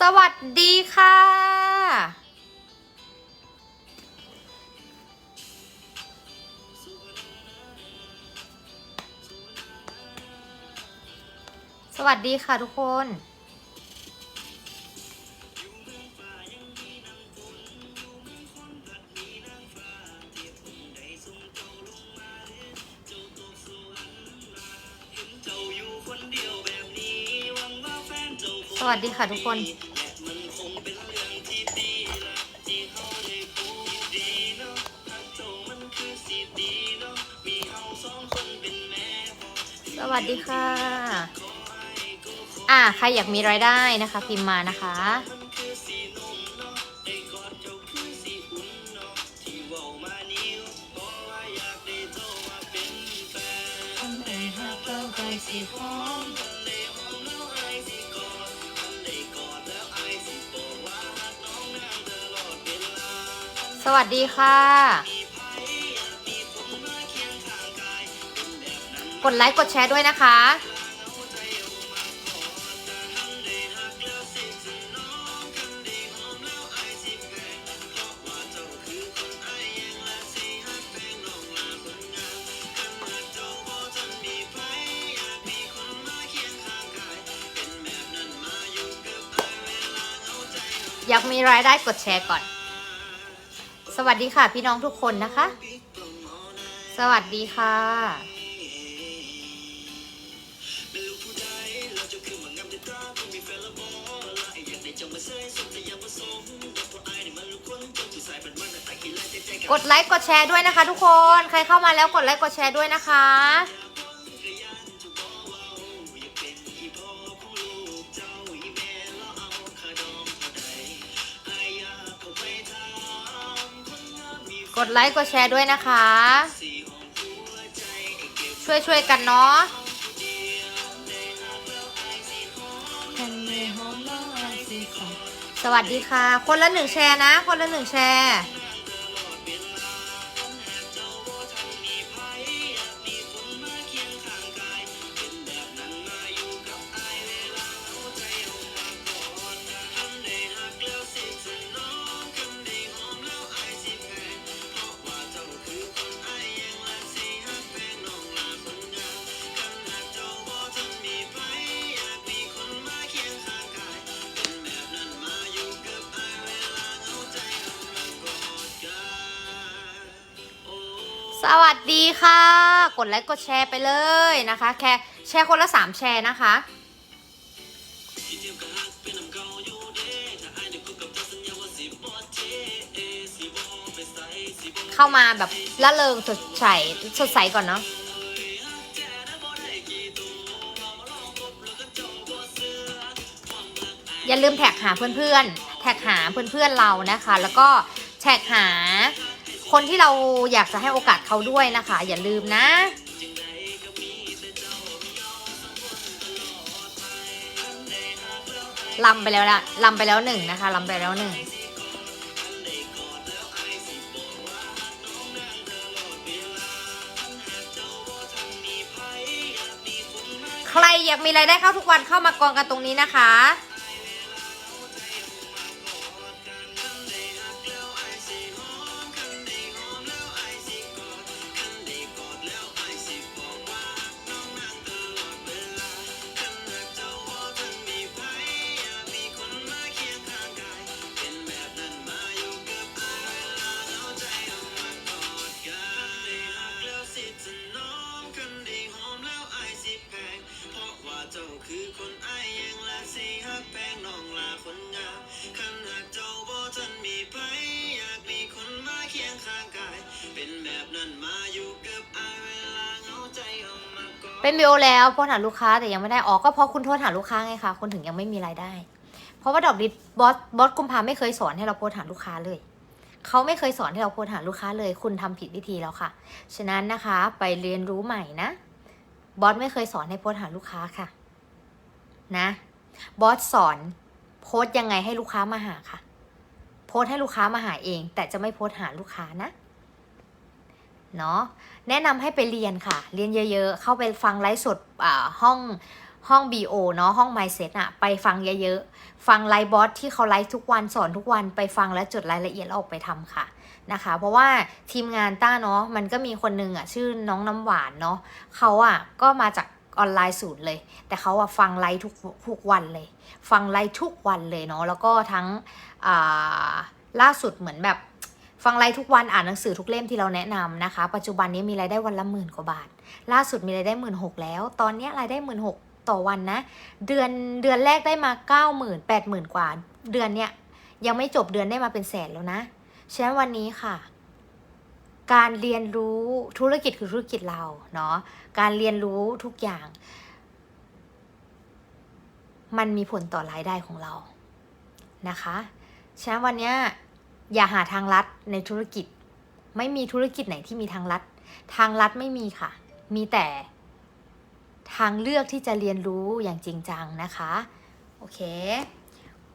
สวัสดีค่ะ สวัสดีค่ะทุกคน สวัสดีค่ะทุกคน สวัสดีค่ะ อ่าใครอยากมีรายได้นะคะ พิมพ์มานะคะ สวัสดีค่ะ กดไลค์กดแชร์ด้วยนะคะ อยากมีรายได้กดแชร์ก่อน สวัสดีค่ะพี่น้องทุกคนนะคะ สวัสดีค่ะ กดไลค์กดแชร์ด้วยนะคะ ทุกคนใครเข้ามาแล้วกดไลค์กดแชร์ด้วยนะคะ กดไลค์กดแชร์ด้วยนะคะ ช่วยช่วยกันเนาะสวัสดีค่ะ คนละหนึ่งแชร์นะ คนละหนึ่งแชร์ วัสดีค่ะ กดไลค์กดแชร์ไปเลยนะคะ แค่แชร์คนละสามแชร์นะคะ เข้ามาแบบละเริงสดใสสดใสก่อนเนาะอย่าลืมแท็กหาเพื่อนๆ แท็กหาเพื่อนๆเรานะคะ แล้วก็แท็กหา คนที่เราอยากจะให้โอกาสเขาด้วยนะคะ อย่าลืมนะ ลำไปแล้วละลำไปแล้วหนึ่งนะคะลำไปแล้วหนึ่งใครอยากมีรายได้เข้าทุกวันเข้ามากองกันตรงนี้นะคะ เป็นวิวแล้วโพสหาลูกค้าแต่ยังไม่ได้ออกก็เพราะคุณโทษหาลูกค้าไงคะคนถึงยังไม่มีรายได้ เพราะว่าดอกดิบอสบอสกุมภาไม่เคยสอนให้เราโพสหาลูกค้าเลยเขาไม่เคยสอนให้เราโพสหาลูกค้าเลย คุณทำผิดวิธีแล้วค่ะ ฉะนั้นนะคะไปเรียนรู้ใหม่นะบอสไม่เคยสอนให้โพสหาลูกค้าค่ะ นะบอสสอนโพสต์ยังไงให้ลูกค้ามาหาค่ะ โพสต์ให้ลูกค้ามาหาเอง แต่จะไม่โพสต์หาลูกค้านะ เนาะแนะนำให้ไปเรียนค่ะ เรียนเยอะๆ เข้าไปฟังไลฟ์สดห้องห้อง BO เนาะห้อง Mindset อะไปฟังเยอะๆ ฟังไลฟ์บอสที่เขาไลฟ์ทุกวันสอนทุกวันไปฟังและจดรายละเอียดแล้วออกไปทำค่ะนะคะ เพราะว่าทีมงานต้าเนาะมันก็มีคนหนึงอะชื่อน้องน้ำหวานเนาะเขาอะก็มาจากออนไลน์ศูนย์เลย แต่เขาอะฟังไลฟ์ทุกทุกวันเลย ฟังไลฟ์ทุกวันเลยเนาะแล้วก็ทั้งล่าสุดเหมือนแบบ ฟังไลฟ์ทุกวันอ่านหนังสือทุกเล่มที่เราแนะนำนะคะ ปัจจุบันนี้มีรายได้วันละหมื่นกว่าบาท ล่าสุดมีรายได้หมื่นหกแล้ว ตอนนี้รายได้หมื่นหกต่อวันนะ เดือนเดือนแรกได้มาเก้าหมื่นแปดหมื่นกว่า เดือนเนี้ยยังไม่จบเดือนได้มาเป็นแสนแล้วนะฉะนั้นวันนี้ค่ะ การเรียนรู้ธุรกิจคือธุรกิจเราเนาะการเรียนรู้ทุกอย่าง มันมีผลต่อรายได้ของเรานะคะฉะนั้นวันเนี้ย อย่าหาทางลัดในธุรกิจ ไม่มีธุรกิจไหนที่มีทางลัด ทางลัดไม่มีค่ะ มีแต่ ทางเลือกที่จะเรียนรู้อย่างจริงจังนะคะ โอเค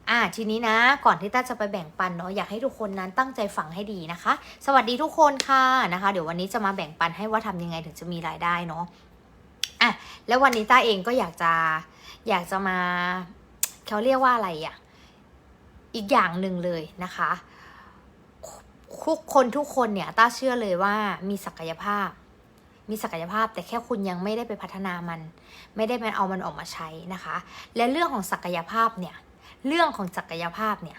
อะทีนี้นะ ก่อนที่ต้าจะไปแบ่งปันเนาะอยากให้ทุกคนนั้นตั้งใจฟังให้ดีนะคะ สวัสดีทุกคนค่ะนะคะ เดี๋ยววันนี้จะมาแบ่งปันให้ว่าทำยังไงถึงจะมีรายได้เนาะอะแล้ววันนี้ต้าเองก็อยากจะอยากจะมาเขาเรียกว่าอะไรอะอีกอย่างหนึ่งเลยนะคะ ทุกคนทุกคนเนี่ยต้าเชื่อเลยว่ามีศักยภาพ มีศักยภาพแต่แค่คุณยังไม่ได้ไปพัฒนามัน ไม่ได้มันเอามันออกมาใช้นะคะ และเรื่องของศักยภาพเนี่ย เรื่องของศักยภาพเนี่ย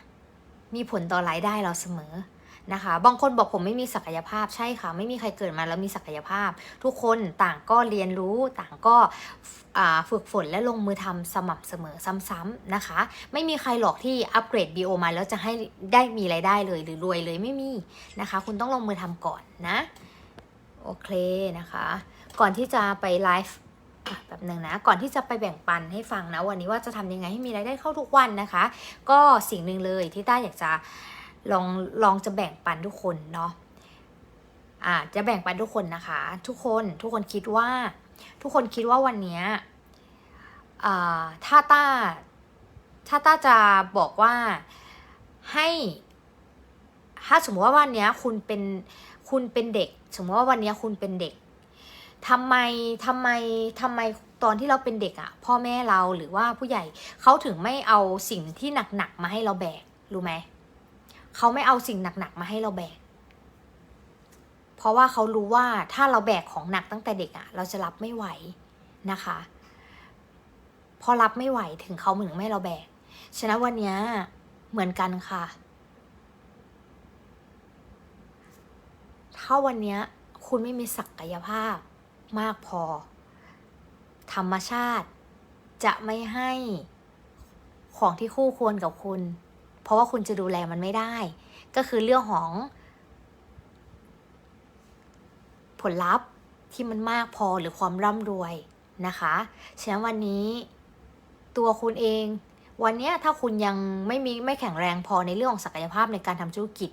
มีผลต่อรายได้เราเสมอ นะคะ บางคนบอกผมไม่มีศักยภาพใช่ค่ะ ไม่มีใครเกิดมาแล้วมีศักยภาพ ทุกคนต่างก็เรียนรู้ต่างก็ฝึกฝนและลงมือทำสม่ำเสมอซ้ำๆนะคะ ไม่มีใครหรอกที่อัปเกรด BO มาแล้วจะให้ได้มีรายได้เลยหรือรวยเลยไม่มีนะคะ คุณต้องลงมือทำก่อนนะโอเคนะคะ ก่อนที่จะไปไลฟ์แบบหนึ่งนะ ก่อนที่จะไปแบ่งปันให้ฟังนะ วันนี้ว่าจะทำยังไงให้มีรายได้เข้าทุกวันนะคะ ก็สิ่งหนึ่งเลยที่ต้าอยากจะ ลองลองจะแบ่งปันทุกคนเนาะอ่าจะแบ่งปันทุกคนนะคะ ทุกคนทุกคนคิดว่า ทุกคนคิดว่าวันนี้อ่าถ้าต้าถ้าต้าจะบอกว่าให้ถ้าสมมติว่าวันนี้คุณเป็นคุณเป็นเด็ก สมมติว่าวันนี้คุณเป็นเด็กทำไมทำไมทำไมตอนที่เราเป็นเด็กอะ่ะ พ่อแม่เราหรือว่าผู้ใหญ่เขาถึงไม่เอาสิ่งที่หนักๆมาให้เราแบกรู้ไหม เขาไม่เอาสิ่งหนักๆมาให้เราแบก เพราะว่าเขารู้ว่าถ้าเราแบกของหนักตั้งแต่เด็กอะ่ะเราจะรับไม่ไหวนะคะ พอรับไม่ไหวถึงเขาเหมือนไม่เราแบก ฉะนั้นวันนี้เหมือนกันค่ะ ถ้าวันนี้คุณไม่มีศักยภาพมากพอ ธรรมชาติจะไม่ให้ของที่คู่ควรกับคุณ เพราะว่าคุณจะดูแลมันไม่ได้ ก็คือเรื่องของ ผลลัพธ์ที่มันมากพอหรือความร่ำรวยนะคะ ฉะนั้นวันนี้ตัวคุณเอง วันนี้ถ้าคุณยังไม่มีไม่แข็งแรงพอในเรื่องของศักยภาพในการทำธุรกิจ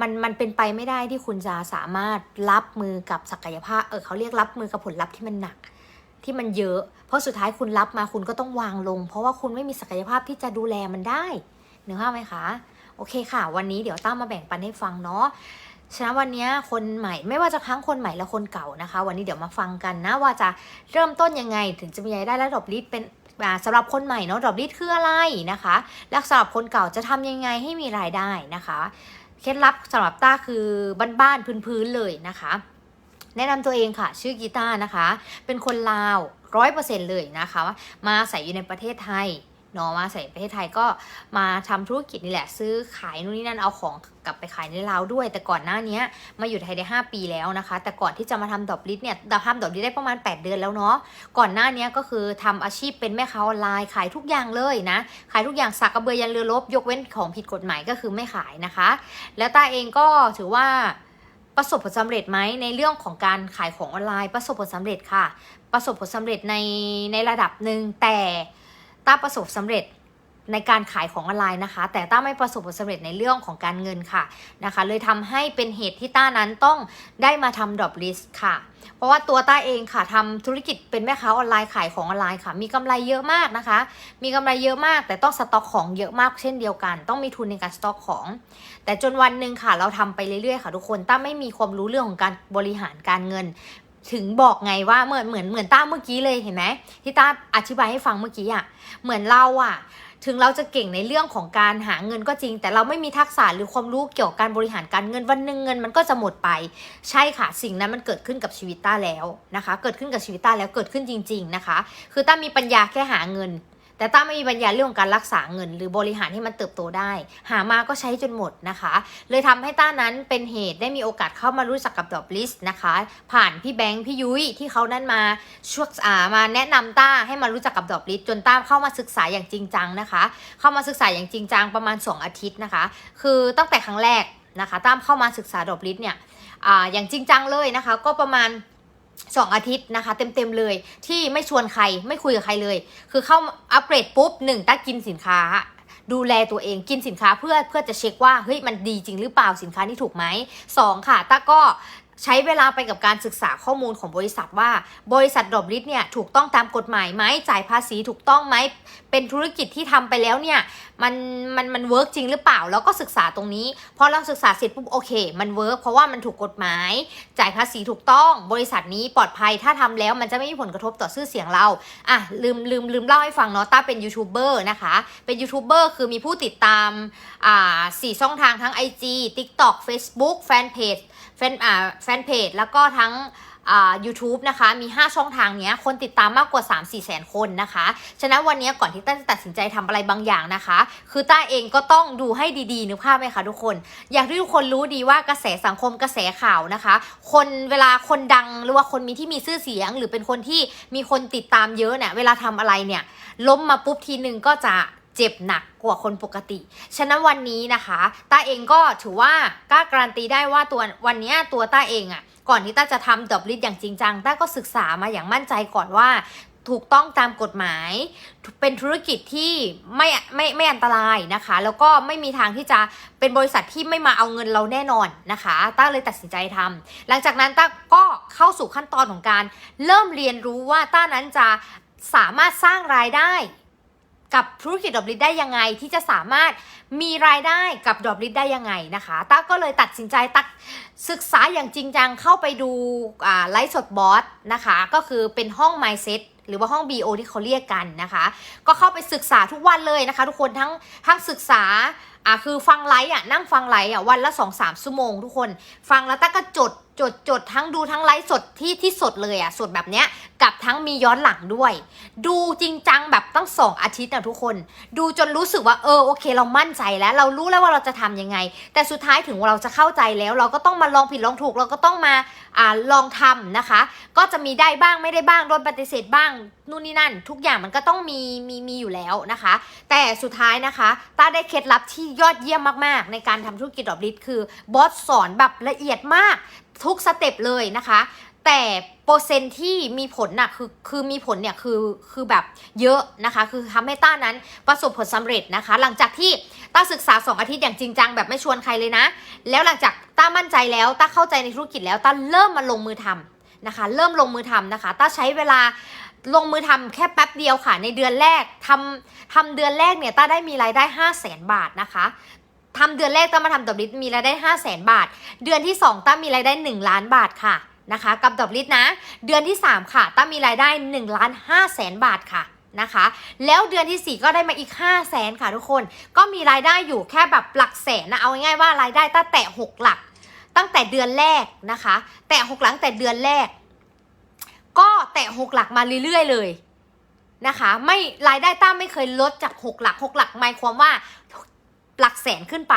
มันมันเป็นไปไม่ได้ที่คุณจะสามารถรับมือกับศักยภาพเออเขาเรียกรับมือกับผลลัพธ์ที่มันหนักที่มันเยอะ เพราะสุดท้ายคุณรับมาคุณก็ต้องวางลง เพราะว่าคุณไม่มีศักยภาพที่จะดูแลมันได้ นึกภาพไหมคะโอเคค่ะ วันนี้เดี๋ยวตั้มมาแบ่งปันให้ฟังเนาะฉะนั้นวันนี้คนใหม่ไม่ว่าจะทั้งคนใหม่และคนเก่านะคะ วันนี้เดี๋ยวมาฟังกันนะว่าจะเริ่มต้นยังไงถึงจะมีรายได้และดอกลิดเป็นอ่าสำหรับคนใหม่เนาะดอกลิดคืออะไรนะคะและสำหรับคนเก่าจะทำยังไงให้มีรายได้นะคะเคล็ดลับสำหรับต้าคือบ้านๆพื้นๆเลยนะคะ แนะนำตัวเองค่ะ ชื่อกีตาร์นะคะ เป็นคนลาวร้อยเปอร์เซ็นต์เลยนะคะ มาใส่อยู่ในประเทศไทย เนาะมาใส่ประเทศไทยก็มาทำธุรกิจนี่แหละ ซื้อขายนู่นนี่นั่นเอาของกลับไปขายในลาวด้วย แต่ก่อนหน้านี้มาอยู่ไทยได้ 5 ปีแล้วนะคะ แต่ก่อนที่จะมาทำดอกลิสเนี่ยทำดอกลิสได้ประมาณ 8 เดือนแล้วเนาะก่อนหน้านี้ก็คือทำอาชีพเป็นแม่ค้าออนไลน์ขายทุกอย่างเลยนะขายทุกอย่างสักกระเบือยันเรือรบยกเว้นของผิดกฎหมายก็คือไม่ขายนะคะ แล้วตาเองก็ถือว่าประสบผลสำเร็จไหมในเรื่องของการขายของออนไลน์ ประสบผลสำเร็จค่ะ ประสบผลสำเร็จในในระดับหนึ่งแต่ ต้าประสบสำเร็จในการขายของออนไลน์นะคะ แต่ต้าไม่ประสบผลสำเร็จในเรื่องของการเงินค่ะนะคะ เลยทำให้เป็นเหตุที่ต้านั้นต้องได้มาทำดรอปลิสค่ะ เพราะว่าตัวต้าเองค่ะทำธุรกิจเป็นแม่ค้าออนไลน์ขายของออนไลน์ค่ะ มีกำไรเยอะมากนะคะ มีกำไรเยอะมาก แต่ต้องสต็อกของเยอะมากเช่นเดียวกัน ต้องมีทุนในการสต็อกของ แต่จนวันหนึ่งค่ะเราทำไปเรื่อยๆค่ะทุกคนต้าไม่มีความรู้เรื่องของการบริหารการเงิน ถึงบอกไงว่าเหมือนเหมือนเหมือนต้าเมื่อกี้เลยเห็นไหมที่ต้าอธิบายให้ฟังเมื่อกี้อะเหมือนเราอะ ถึงเราจะเก่งในเรื่องของการหาเงินก็จริง แต่เราไม่มีทักษะหรือความรู้เกี่ยวกับการบริหารการเงินวันหนึ่งเงินมันก็จะหมดไป ใช่ค่ะสิ่งนั้นมันเกิดขึ้นกับชีวิตต้าแล้วนะคะ เกิดขึ้นกับชีวิตต้าแล้วเกิดขึ้นจริง ๆนะคะ คือต้ามีปัญญาแค่หาเงิน แต่ต้าไม่มีปัญญาเรื่องของการรักษาเงิน หรือบริหารให้มันเติบโตได้ หามาก็ใช้จนหมดนะคะ เลยทำให้ต้านั้นเป็นเหตุได้มีโอกาสเข้ามารู้จักกับดอบลิสนะคะ ผ่านพี่แบงค์พี่ยุ้ยที่เขานั้นมาช่วยอ่ามาแนะนำต้าให้มารู้จักกับดอบลิสจนต้าเข้ามาศึกษาอย่างจริงจังนะคะ เข้ามาศึกษาอย่างจริงจังประมาณ 2 อาทิตย์นะคะ คือตั้งแต่ครั้งแรกนะคะต้ามเข้ามาศึกษาดอบลิสเนี่ยออย่างจริงจังเลยนะคะ ก็ประมาณ สองอาทิตย์นะคะ เต็มๆเลยที่ไม่ชวนใครไม่คุยกับใครเลย คือเข้าอัปเกรดปุ๊บหนึ่งต้ากินสินค้า ดูแลตัวเองกินสินค้าเพื่อเพื่อจะเช็คว่าเฮ้ยมันดีจริงหรือเปล่าสินค้านี่ถูกไหมสองค่ะตาก็ ใช้เวลาไปกับการศึกษาข้อมูลของบริษัทว่า บริษัทดอบลิสเนี่ยถูกต้องตามกฎหมายไหมจ่ายภาษีถูกต้องไหมเป็นธุรกิจที่ทำไปแล้วเนี่ยมันมันมันเวิร์กจริงหรือเปล่า แล้วก็ศึกษาตรงนี้พอเราศึกษาเสร็จปุ๊บโอเค มันเวิร์กเพราะว่ามันถูกกฎหมาย จ่ายภาษีถูกต้องบริษัทนี้ปลอดภัยถ้าทำแล้วมันจะไม่มีผลกระทบต่อชื่อเสียงเราอะลืมลืมลืมเล่าให้ฟังเนาะต้าเป็นยูทูบเบอร์นะคะเป็นยูทูบเบอร์คือมีผู้ติดตามอ่าสี่ช่องทางทั้ง IG TikTok Facebook แฟนเพจ แฟนอ่าแฟนเพจแล้วก็ทั้งอ่า YouTube นะคะ มี 5 ช่องทางเนี้ย คนติดตามมากกว่า 3 4แสนคนนะคะ ฉะนั้นวันนี้ก่อนที่ต้าจะตัดสินใจทำอะไรบางอย่างนะคะ คือต้าเองก็ต้องดูให้ดีๆนึกภาพไหมคะทุกคน อยากให้ทุกคนรู้ดีว่ากระแสสังคมกระแสข่าวนะคะ คนเวลาคนดังหรือว่าคนมีที่มีชื่อเสียง หรือเป็นคนที่มีคนติดตามเยอะเนี่ยเวลาทำอะไรเนี่ยล้มมาปุ๊บทีหนึ่งก็จะ เจ็บหนักกว่าคนปกติ ฉะนั้นวันนี้นะคะต้าเองก็ถือว่ากล้าการันตีได้ว่าตัววันนี้ตัวต้าเองอะ่ะก่อนที่ต้าจะทำดอบลิทอย่างจริงจังต้าก็ศึกษามาอย่างมั่นใจก่อนว่าถูกต้องตามกฎหมาย เป็นธุรกิจที่ไม่ไม่ไม่อันตรายนะคะ แล้วก็ไม่มีทางที่จะเป็นบริษัทที่ไม่มาเอาเงินเราแน่นอนนะคะต้าเลยตัดสินใจทำหลังจากนั้นต้าก็เข้าสู่ขั้นตอนของการ เริ่มเรียนรู้ว่าต้านั้นจะสามารถสร้างรายได้ กับธุรกิจดอบลิทได้ยังไงที่จะสามารถมีรายได้กับดอบลิทได้ยังไงนะคะต้าก็เลยตัดสินใจตักศึกษาอย่างจริงจังเข้าไปดูไลฟ์สดบอสนะคะ ก็คือเป็นห้อง Mindset หรือว่าห้อง BO ที่เขาเรียกกันนะคะ ก็เข้าไปศึกษาทุกวันเลยนะคะ ทุกคนทั้งทั้งศึกษาอ่าคือฟังไลฟ์อะนั่งฟังไลฟ์อะวันละ2อสามชั่วโมงทุกคน ฟังแล้วต้าก็จด จดจดทั้งดูทั้งไลฟ์สดที่ที่สดเลยอะสดแบบเนี้ยกับทั้งมีย้อนหลังด้วย ดูจริงจังแบบตั้งสองอาทิตย์นะทุกคน ดูจนรู้สึกว่าเออโอเค เรามั่นใจแล้ว เรารู้แล้วว่าเราจะทำยังไง แต่สุดท้ายถึงเราจะเข้าใจแล้ว เราก็ต้องมาลองผิดลองถูก เราก็ต้องมาอ่าลองทำนะคะ ก็จะมีได้บ้างไม่ได้บ้างโดนปฏิเสธบ้างนู่นนี่นั่น ทุกอย่างมันก็ต้องมีมีมีอยู่แล้วนะคะ แต่สุดท้ายนะคะต้าได้เคล็ดลับที่ยอดเยี่ยมมากๆ ในการทำธุรกิจดอกลิทคือบอสสอนแบบละเอียดมาก ทุกสเต็ปเลยนะคะ แต่เปอร์เซ็นต์ที่มีผลน่ะคือคือมีผลเนี่ยคือคือแบบเยอะนะคะ คือทำให้ต้านั้นประสบผลสำเร็จนะคะ หลังจากที่ต้าศึกษา 2 อาทิตย์อย่างจริงจังแบบไม่ชวนใครเลยนะ แล้วหลังจากต้ามั่นใจแล้วต้าเข้าใจในธุรกิจแล้วต้าเริ่มมาลงมือทำนะคะ เริ่มลงมือทำนะคะต้าใช้เวลาลงมือทำแค่แป๊บเดียวค่ะ ในเดือนแรกทำทำเดือนแรกเนี่ยต้าได้มีรายได้ 5 0 0แสนบาทนะคะ ทำเดือนแรกต้ามาทำดอกลิตมีรายได้ 5 0 0แสนบาท เดือนที่ 2ต้ามีรายได้ 1 ล้านบาทค่ะนะคะกับดอกลิตนะ เดือนที่ 3 ค่ะต้ามีรายได้1ล้าน5แสนบาทค่ะนะคะ แล้วเดือนที่ 4 ก็ได้มาอีก 5 0 0แสนค่ะทุกคน ก็มีรายได้อยู่แค่แบบหลักแสนนะ เอาง่ายๆว่ารายได้ต้าแตะ6หลัก ตั้งแต่เดือนแรกนะคะ แตะ6หลังแต่เดือนแรก ก็แตะ6หลักมาเรื่อยๆเลยนะคะ ไม่รายได้ต้าไม่เคยลดจาก 6 หลัก 6 หลักหมายความว่า หลักแสนขึ้นไป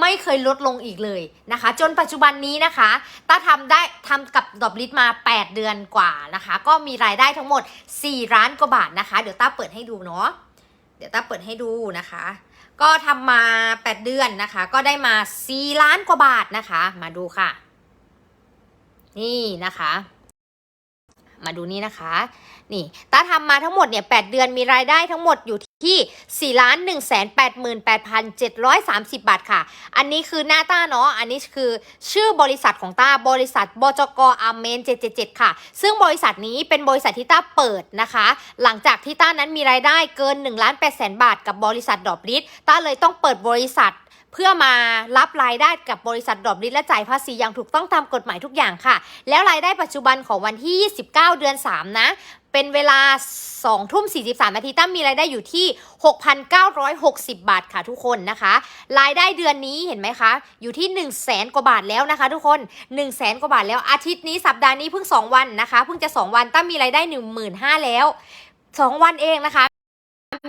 ไม่เคยลดลงอีกเลยนะคะ จนปัจจุบันนี้นะคะต้าทำได้ทำกับดอบลิทมา 8 เดือนกว่านะคะ ก็มีรายได้ทั้งหมด 4 ล้านกว่าบาทนะคะ เดี๋ยวต้าเปิดให้ดูเนาะเดี๋ยวต้าเปิดให้ดูนะคะ ก็ทำมา 8 เดือนนะคะ ก็ได้มา 4 ล้านกว่าบาทนะคะ มาดูค่ะ นี่นะคะมาดูนี่นะคะ นี่ต้าทำมาทั้งหมดเนี่ย8เดือนมีรายได้ทั้งหมดอยู่ ที่4 1 8 8 7 3 0 บาทค่ะ อันนี้คือหน้าต้าเนาะ อันนี้คือชื่อบริษัทของต้า บริษัทบจกอาเมน 777 ค่ะ ซึ่งบริษัทนี้เป็นบริษัทที่ต้าเปิดนะคะ หลังจากที่ต้านั้นมีรายได้เกิน1ล้าน8แสนบาทกับบริษัทดอบลิสต้าเลยต้องเปิดบริษัทเพื่อมารับรายได้กับบริษัทดอปลิสและจ่ายภาษีอย่างถูกต้องตามกฎหมายทุกอย่างค่ะ แล้วรายได้ปัจจุบันของวันที่ 29 เดือน 3 นะ เป็นเวลา2ทุ่ม43 นาทีตั้มมีรายได้อยู่ที่ 6,960 บาทค่ะทุกคนนะคะ รายได้เดือนนี้เห็นไหมคะ อยู่ที่ 1 0 0 0 0แสนกว่าบาทแล้วนะคะ ทุกคน1 0 0 0 0แสนกว่าบาทแล้วอาทิตย์นี้สัปดาห์นี้เพิ่ง 2 วันนะคะเพิ่งจะ 2 วันตั้มมีรายได้ 15,000แล้ว 2 วันเองนะคะ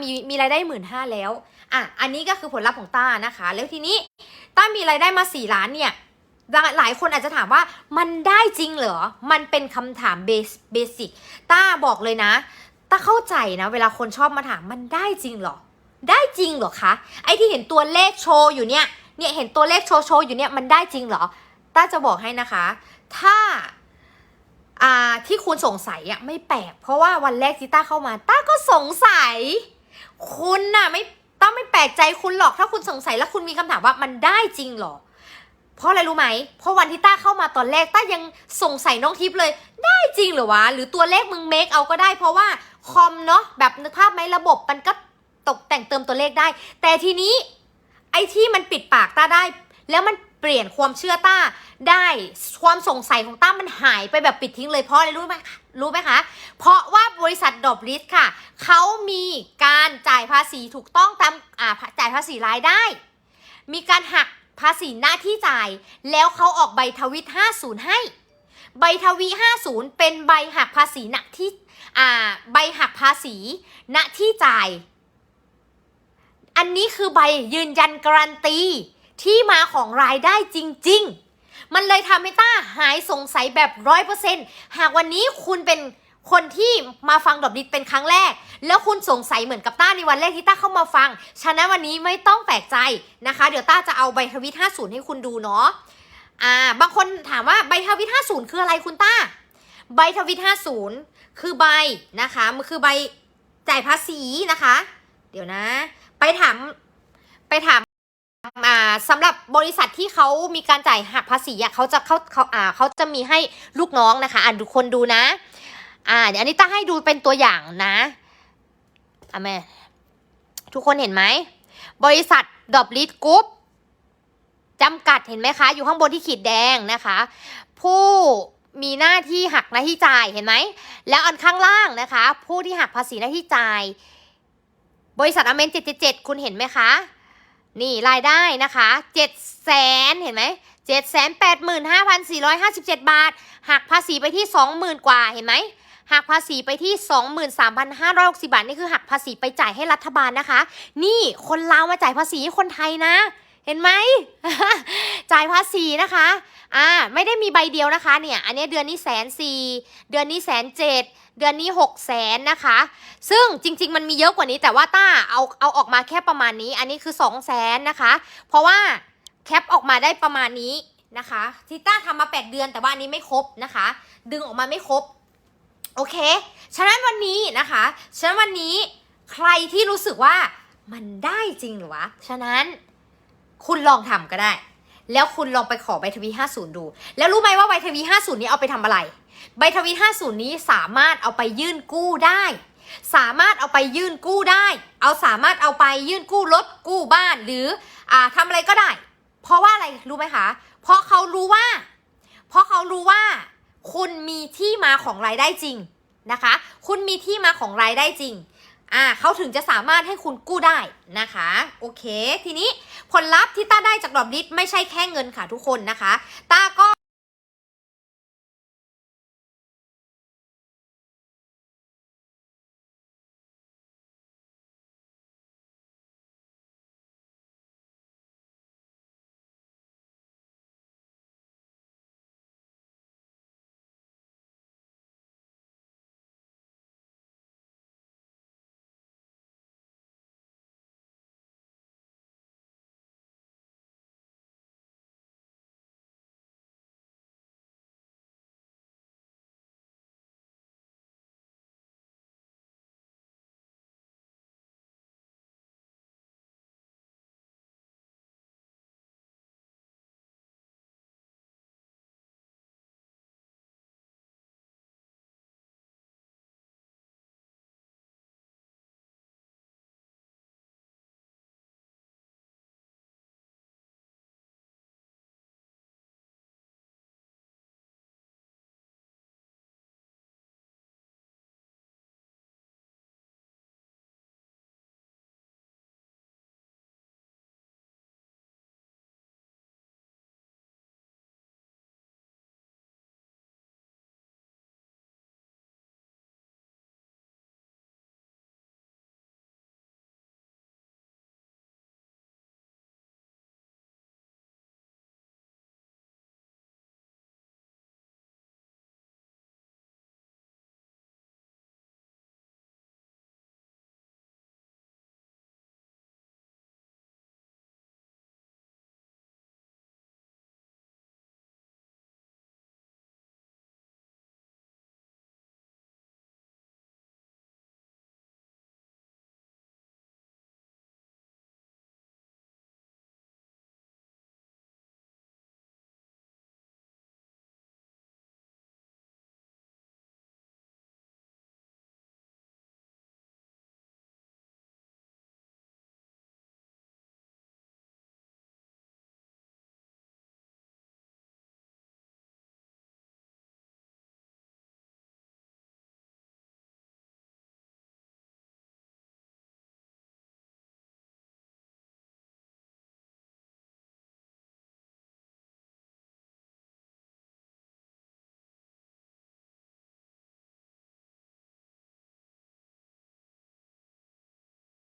มีมีรายได้หมื่นห้าแล้ว อะ อันนี้ก็คือผลลัพธ์ของต้านะคะ แล้วทีนี้ต้ามีรายได้มาสี่ล้านเนี่ย หลายคนอาจจะถามว่ามันได้จริงเหรอ มันเป็นคำถามเบสิกต้าบอกเลยนะต้าเข้าใจนะ เวลาคนชอบมาถามมันได้จริงเหรอ ได้จริงเหรอคะ ไอ้ที่เห็นตัวเลขโชว์อยู่เนี่ย เนี่ยเห็นตัวเลขโชว์โชว์อยู่เนี่ยมันได้จริงเหรอต้าจะบอกให้นะคะ ถ้าอ่าที่คุณสงสัยอะไม่แปลก เพราะว่าวันแรกที่ต้าเข้ามาต้าก็สงสัย คุณน่ะไม่ต้องไม่แปลกใจคุณหรอกถ้าคุณสงสัยแล้วคุณมีคำถามว่ามันได้จริงเหรอ เพราะอะไรรู้ไหม เพราะวันที่ต้าเข้ามาตอนแรกต้ายังสงสัยน้องทิพย์เลย ได้จริงเหรอวะ หรือตัวเลขมึงเมคเอาก็ได้ เพราะว่าคอมเนาะแบบนึกภาพไหมระบบมันก็ตกแต่งเติมตัวเลขได้ แต่ทีนี้ไอ้ที่มันปิดปากต้าได้ แล้วมันเปลี่ยนความเชื่อต้าได้ความสงสัยของต้ามันหายไปแบบปิดทิ้งเลยเพราะอะไรรู้ไหมรู้ไหมคะ เพราะว่าบริษัทดอบลิสค่ะ เขามีการจ่ายภาษีถูกต้องตามอ่าจ่ายภาษีรายได้ มีการหัก ภาษีหน้าที่จ่าย แล้วเขาออกใบทวิต 50 ให้ ใบทวี 50 เป็นใบหักภาษีหนักที่อ่าใบหักภาษีณที่จ่าย อันนี้คือใบยืนยันการันตีที่มาของรายได้จริง ๆ มันเลยทำให้ต้าหายสงสัยแบบร้อยเปอร์เซ็นต์หากวันนี้คุณเป็น คนที่มาฟังดอบดิตเป็นครั้งแรก แล้วคุณสงสัยเหมือนกับต้าในวันแรกที่ต้าเข้ามาฟัง ฉะนั้นวันนี้ไม่ต้องแปลกใจนะคะ เดี๋ยวต้าจะเอาใบทวิต 50 ให้คุณดูเนาะอ่าบางคนถามว่าใบทวิต 50 คืออะไรคุณต้า ใบทวิต 50 คือใบนะคะมันคือใบจ่ายภาษีนะคะ เดี๋ยวนะ ไปถามไปถามอ่าสำหรับบริษัทที่เขามีการจ่ายหักภาษีอะเขาจะเขาเขาอ่าเขาจะมีให้ลูกน้องนะคะ อ่านทุกคนดูนะ อ่าเดี๋ยวอันนี้ตั้งให้ดูเป็นตัวอย่างนะอะแม่ทุกคนเห็นไหม บริษัทดอบลิทกรุ๊ปจำกัดเห็นไหมคะ อยู่ข้างบนที่ขีดแดงนะคะ ผู้มีหน้าที่หักหน้าที่จ่ายเห็นไหม แล้วอันข้างล่างนะคะ ผู้ที่หักภาษีหน้าที่จ่าย บริษัทอเมน777คุณเห็นไหมคะ นี่รายได้นะคะ7 0 0แสนเห็นไหม7 8 5 4 5 7บเจ็ดบาท หักภาษีไปที่20,000กว่าเห็นไหม หักภาษีไปที่ 23,560 บาท นี่คือหักภาษีไปจ่ายให้รัฐบาลนะคะ นี่คนลาวมาจ่ายภาษีให้คนไทยนะ เห็นไหม จ่ายภาษีนะคะ อ่า ไม่ได้มีใบเดียวนะคะ เนี่ย อันนี้เดือนนี้แสนสี่ เดือนนี้แสนเจ็ดเดือนนี้หกแสนนะคะ ซึ่งจริง ๆ มันมีเยอะกว่านี้แต่ว่าต้าเอาเอาออกมาแค่ประมาณนี้ อันนี้คือ2 0 0แสนนะคะ เพราะว่าแคปออกมาได้ประมาณนี้นะคะที่ต้าทำมา 8 เดือนแต่ว่าอันนี้ไม่ครบนะคะ ดึงออกมาไม่ครบ โอเค ฉะนั้นวันนี้นะคะ ฉะนั้นวันนี้ใครที่รู้สึกว่ามันได้จริงหรือวะ ฉะนั้นคุณลองทำก็ได้ แล้วคุณลองไปขอใบทวี 50 ดู แล้วรู้ไหมว่าใบทวี 50 นี้เอาไปทำอะไร ใบทวี 50 นี้สามารถเอาไปยื่นกู้ได้ สามารถเอาไปยื่นกู้ได้ เอาสามารถเอาไปยื่นกู้รถกู้บ้านหรืออ่าทำอะไรก็ได้ เพราะว่าอะไรรู้ไหมคะ เพราะเขารู้ว่า เพราะเขารู้ว่า คุณมีที่มาของรายได้จริงนะคะ คุณมีที่มาของรายได้จริงอ่าเขาถึงจะสามารถให้คุณกู้ได้นะคะ โอเค ทีนี้ผลลัพธ์ที่ต้าได้จากดอกดิสไม่ใช่แค่เงินค่ะทุกคนนะคะต้าก็